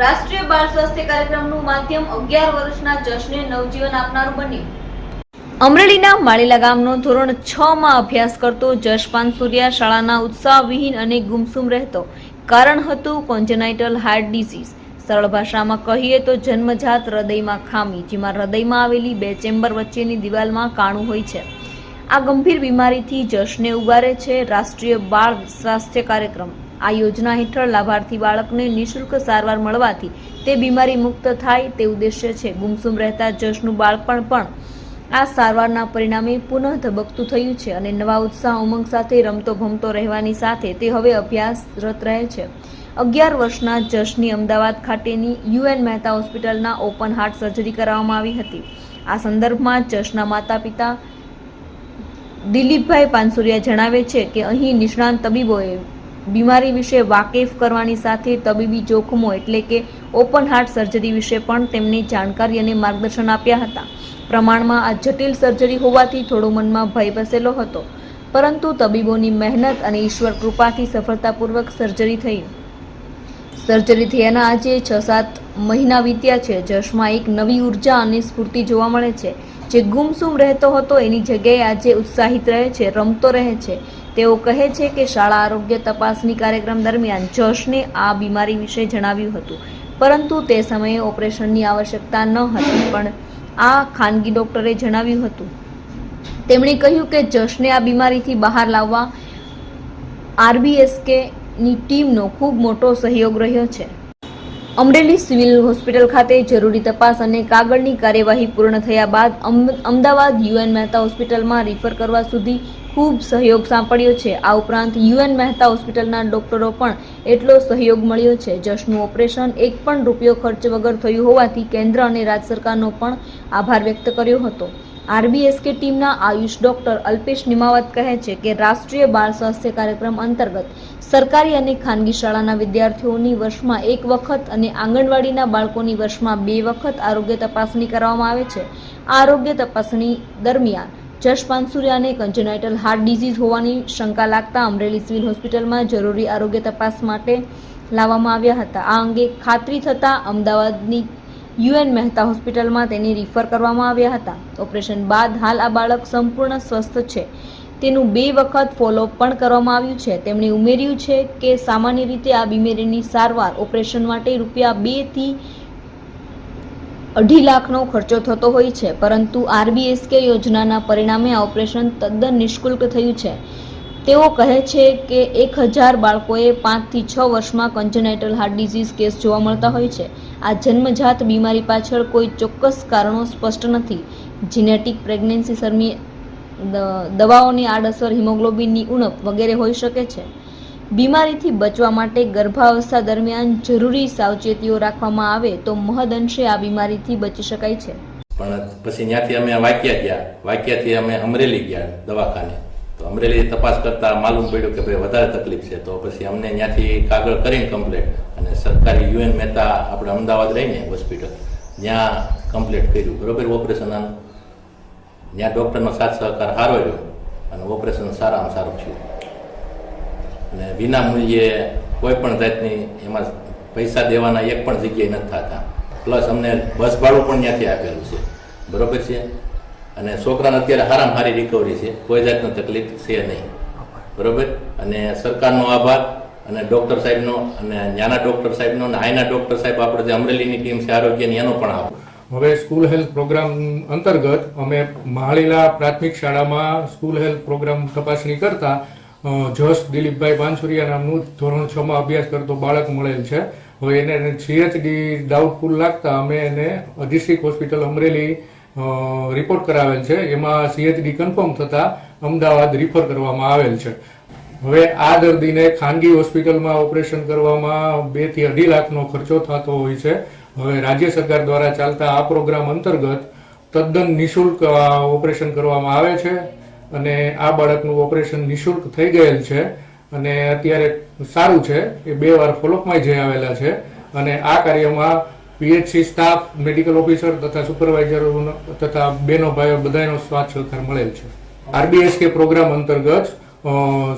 રાષ્ટ્રીય બાળ સ્વાસ્થ્ય કાર્યક્રમનું માધ્યમ અગિયાર વર્ષના જશને નવજીવન આપનારું બન્યું. અમરેલીના માળીલા ગામનો ધોરણ છ માં અભ્યાસ કરતો જશપાન સૂર્યા શાળાના ઉત્સાહવિહીન અને ગુમસુમ રહેતો. કારણ હતું કોન્જેનાઇટલ હાર્ટ ડિઝીઝ સરળ ભાષામાં કહીએ તો જન્મજાત હૃદયમાં ખામી, જેમાં હૃદયમાં આવેલી બે ચેમ્બર વચ્ચેની દિવાલમાં કાણું હોય છે. આ ગંભીર બીમારીથી જશને ઉગારે છે રાષ્ટ્રીય બાળ સ્વાસ્થ્ય કાર્યક્રમ. આ યોજના હેઠળ લાભાર્થી બાળકને નિઃશુલ્ક સારવાર મળવાથી તે બીમારી મુક્ત થાય તે ઉદ્દેશ્ય છે. ગુમસુમ રહેતા જશનું બાળપણ પણ આ સારવારના પરિણામે પુનઃ ધબકતું થયું છે અને નવા ઉત્સાહ ઉમંગ સાથે રમતો ભમતો રહેવાની સાથે તે હવે અભ્યાસરત રહે છે. અગિયાર વર્ષના જશની અમદાવાદ ખાતેની યુએન મહેતા હોસ્પિટલના ઓપન હાર્ટ સર્જરી કરાવવામાં આવી હતી. આ સંદર્ભમાં જશના માતા પિતા દિલીપભાઈ પાનસુરિયા જણાવે છે કે અહીં નિષ્ણાંત તબીબોએ બીમારી વિશે વાકેફ કરવાની સાથે તબીબી જોખમો એટલે કે ઓપન હાર્ટ સર્જરી વિશે પણ તેમને જાણકારી અને માર્ગદર્શન આપ્યા હતા. પ્રમાણમાં આ જટિલ સર્જરી હોવાથી થોડો મનમાં ભય બસેલો હતો, પરંતુ તબીબોની મહેનત અને ઈશ્વર કૃપાથી સફળતાપૂર્વક સર્જરી થઈ. સર્જરી થયાના આજે છ સાત મહિના વીત્યા છે. જશમાં એક નવી ઊર્જા અને સ્ફૂર્તિ જોવા મળે છે. જે ગુમસુમ રહેતો હતો, એની જગ્યાએ આજે ઉત્સાહિત રહે છે, રમતો રહે છે. તેઓ કહે છે કે શાળા આરોગ્ય તપાસની કાર્યક્રમ દરમિયાન જશને આ બીમારી વિશે જણાવ્યું હતું. પરંતુ તે સમયે ઓપરેશનની આવશ્યકતા ન હતી, પણ આ ખાનગી ડોક્ટરે જણાવ્યું હતું. તેમણે કહ્યું કે જશને આ બીમારીથી બહાર લાવવા આરબીએસકેની ટીમનો ખૂબ મોટો સહયોગ રહ્યો છે. અમરેલી સિવિલ હોસ્પિટલ ખાતે જરૂરી તપાસ અને કાગળની કાર્યવાહી પૂર્ણ થયા બાદ અમ- અમદાવાદ યુએન મહેતા હોસ્પિટલમાં રિફર કરવા સુધી ખૂબ સહયોગ સાંપડ્યો છે. આ ઉપરાંત યુએન મહેતા હોસ્પિટલના ડોક્ટરો પણ એટલો સહયોગ મળ્યો છે. જશનું ઓપરેશન એક પણ રૂપિયો ખર્ચ વગર થયું હોવાથી કેન્દ્ર અને રાજ્ય સરકારનો પણ આભાર વ્યક્ત કર્યો હતો. આરબીએસકે ટીમના આયુષ ડોક્ટર અલ્પેશ નિમાવત કહે છે કે રાષ્ટ્રીય બાળ સ્વાસ્થ્ય કાર્યક્રમ અંતર્ગત સરકારી અને ખાનગી શાળાના વિદ્યાર્થીઓની વર્ષમાં એક વખત અને આંગણવાડીના બાળકોની વર્ષમાં બે વખત આરોગ્ય તપાસણી કરવામાં આવે છે. આરોગ્ય તપાસણી દરમિયાન જશ પાનસુરિયાને કન્જેનાઇટલ હાર્ટ ડિઝીઝ હોવાની શંકા લાગતા અમરેલી સિવિલ હોસ્પિટલમાં જરૂરી આરોગ્ય તપાસ માટે લાવવામાં આવ્યા હતા. આ અંગે ખાતરી થતાં અમદાવાદની યુએન મહેતા હોસ્પિટલમાં તેને રિફર કરવામાં આવ્યા હતા. ઓપરેશન બાદ હાલ આ બાળક સંપૂર્ણ સ્વસ્થ છે. તેનું બે વખત ફોલોઅપ પણ કરવામાં આવ્યું છે. તેમણે ઉમેર્યું છે કે સામાન્ય રીતે આ બીમારીની સારવાર ઓપરેશન માટે રૂપિયા બેથી અઢી લાખનો ખર્ચો થતો હોય છે. પરંતુ આરબીએસકે યોજનાના પરિણામે આ ઓપરેશન તદ્દન નિષ્કુલ્ક થયું છે. તેઓ કહે છે કે એક હજાર બાળકોએ પાંચથી છ વર્ષમાં કન્જનાઇટલ હાર્ટ ડિઝીઝ કેસ જોવા મળતા હોય છે. આ જન્મજાત બીમારી પાછળ કોઈ ચોક્કસ કારણો સ્પષ્ટ નથી. જીનેટિક પ્રેગ્નન્સી શરમી દવાઓની આડઅસર હિમોગ્લોબિનની ઉણપ વગેરે હોઈ શકે છે. બીમારીથી બચવા માટે ગર્ભાવસ્થા દરમિયાન જરૂરી સાવચેતીઓ રાખવામાં આવે તો મહદઅંશે આ બીમારીથી બચી શકાય છે. પણ પછી ત્યાંથી અમે વાક્યા ગયા. વાક્યાથી અમે અમરેલી ગયા દવાખાને. તો અમરેલી તપાસ કરતા માલુમ પડ્યું કે ભાઈ વધારે તકલીફ છે. તો પછી અમને ત્યાંથી કાગળ કરીને કમ્પ્લેટ અને સરકારી યુએન મહેતા આપણે અમદાવાદ રહીને હોસ્પિટલ ત્યાં કમ્પ્લેટ કર્યું. બરોબર? ઓપરેશન આનું ત્યાં ડૉક્ટરનો સાથ સહકાર સારો રહ્યો અને ઓપરેશન સારામાં સારું થયું. અને વિના મૂલ્યે કોઈ પણ જાતની એમાં પૈસા દેવાના એક પણ જગ્યાએ નથી થતા. પ્લસ અમને બસ ભાડું પણ ત્યાંથી આપેલું છે. બરોબર છે? અને છોકરાને અત્યારે હારામ હારી રિકવરી છે. કોઈ જાતની તકલીફ છે નહીં. બરોબર? અને સરકારનો આભાર, અને ડૉક્ટર સાહેબનો, અને નાના ડૉક્ટર સાહેબનો, અને આયના ડૉક્ટર સાહેબ આપણે જે અમરેલીની ટીમ છે, આરોગ્યની, એનો પણ આભાર. હવે સ્કૂલ હેલ્થ પ્રોગ્રામ અંતર્ગત અમે માળીલા પ્રાથમિક શાળામાં સ્કૂલ હેલ્થ પ્રોગ્રામ તપાસણી કરતા જસ દિલીપભાઈ બાંસુરિયા નામનું ધોરણ છ માં અભ્યાસ કરતો બાળક મળેલ છે. હવે એને સીએચડી ડાઉટફુલ લાગતા અમે એને ડિસ્ટ્રિક્ટ હોસ્પિટલ અમરેલી રિપોર્ટ કરાવેલ છે. એમાં સીએચડી કન્ફર્મ થતા અમદાવાદ રિફર કરવામાં આવેલ છે. હવે આ દર્દીને ખાનગી હોસ્પિટલમાં ઓપરેશન કરવામાં બેથી અઢી લાખનો ખર્ચો થતો હોય છે. હવે રાજ્ય સરકાર દ્વારા ચાલતા આ પ્રોગ્રામ અંતર્ગત તદ્દન નિઃશુલ્ક ઓપરેશન કરવામાં આવે છે અને આ બાળકનું ઓપરેશન નિઃશુલ્ક થઈ ગયેલ છે અને અત્યારે સારું છે. એ બે વાર ફોલોપમાં જઈ આવેલા છે અને આ કાર્યમાં પીએચસી સ્ટાફ મેડિકલ ઓફિસર તથા સુપરવાઇઝરો તથા બેનો ભાઈઓ બધાનો સ્વાદ સહકાર મળેલ છે. આરબીએસકે પ્રોગ્રામ અંતર્ગત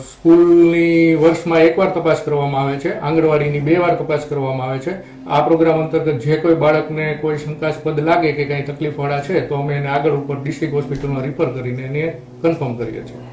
સ્કૂલની વર્ષમાં એકવાર તપાસ કરવામાં આવે છે. આંગણવાડીની બે વાર તપાસ કરવામાં આવે છે. આ પ્રોગ્રામ અંતર્ગત જે કોઈ બાળકને કોઈ શંકાસ્પદ લાગે કે કંઈ તકલીફવાળા છે, તો અમે એને આગળ ઉપર ડિસ્ટ્રિક્ટ હોસ્પિટલમાં રિફર કરીને એને કન્ફર્મ કરીએ છીએ.